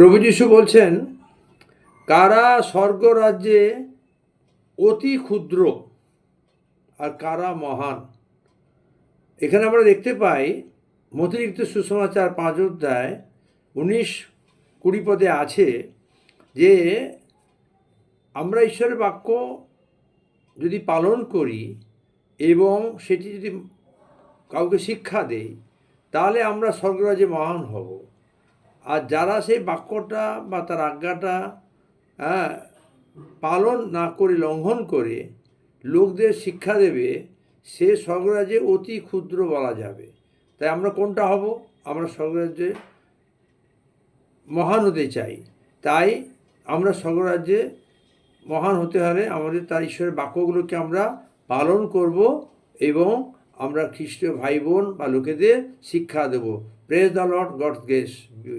প্রভু যিশু বলছেন, কারা স্বর্গরাজ্যে অতি ক্ষুদ্র আর কারা মহান? এখানে আমরা দেখতে পাই, মতিরিক্ত সুসমাচার পাঁচ অধ্যায় উনিশ কুড়ি পদে আছে যে, আমরা ঈশ্বরের বাক্য যদি পালন করি এবং সেটি যদি কাউকে শিক্ষা দেই, তাহলে আমরা স্বর্গরাজ্যে মহান হব। আর যারা সেই বাক্যটা বা তার আজ্ঞাটা হ্যাঁ, পালন না করে লঙ্ঘন করে লোকদের শিক্ষা দেবে সে স্বর্গরাজ্যে অতি ক্ষুদ্র বলা যাবে। তাই আমরা কোনটা হব? আমরা স্বর্গরাজ্যে মহান হতে চাই। তাই আমরা স্বর্গরাজ্যে মহান হতে হলে আমাদের তার ঈশ্বরের বাক্যগুলোকে আমরা পালন করব এবং আমরা খ্রিস্টীয় ভাই বোন বা লোকেদের শিক্ষা দেব। প্রেজ দ্য লর্ড গড গেস ইউ